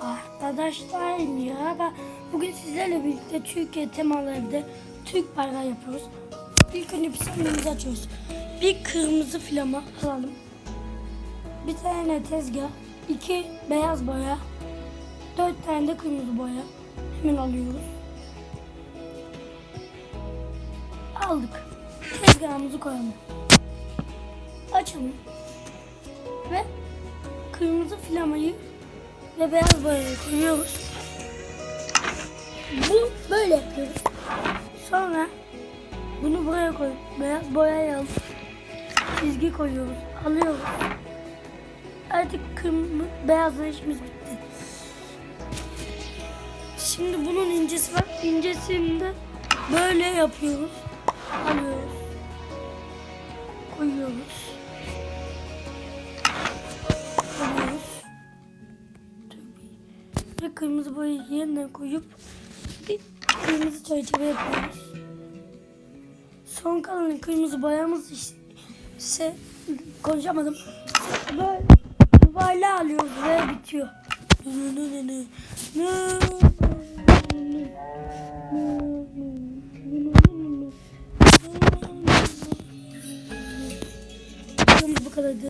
Arkadaşlar merhaba. Bugün sizlerle birlikte Türkiye temalı evde Türk bayrağı yapıyoruz. İlk önce bir sandalımızı açıyoruz. Bir kırmızı flama alalım. Bir tane tezgah, iki beyaz boya, dört tane de kırmızı boya. Hemen alıyoruz. Aldık. Tezgahımızı koyalım. Açalım. Ve kırmızı flamayı ve beyaz boyayı koyuyoruz. Bu böyle yapıyoruz. Sonra bunu buraya koyup beyaz boyayı alıp çizgi koyuyoruz. Alıyoruz. Artık kırmızı beyazla işimiz bitti. Şimdi bunun incesi var. İncesini de böyle yapıyoruz. Alıyoruz. Koyuyoruz. Ve kırmızı boyayı yeniden koyup bir kırmızı çerçeve yapıyoruz. Son kalan kırmızı boyamız ise konuşamadım. Böyle yuvarlağı alıyoruz ve bitiyor. Videomuz bu kadardı.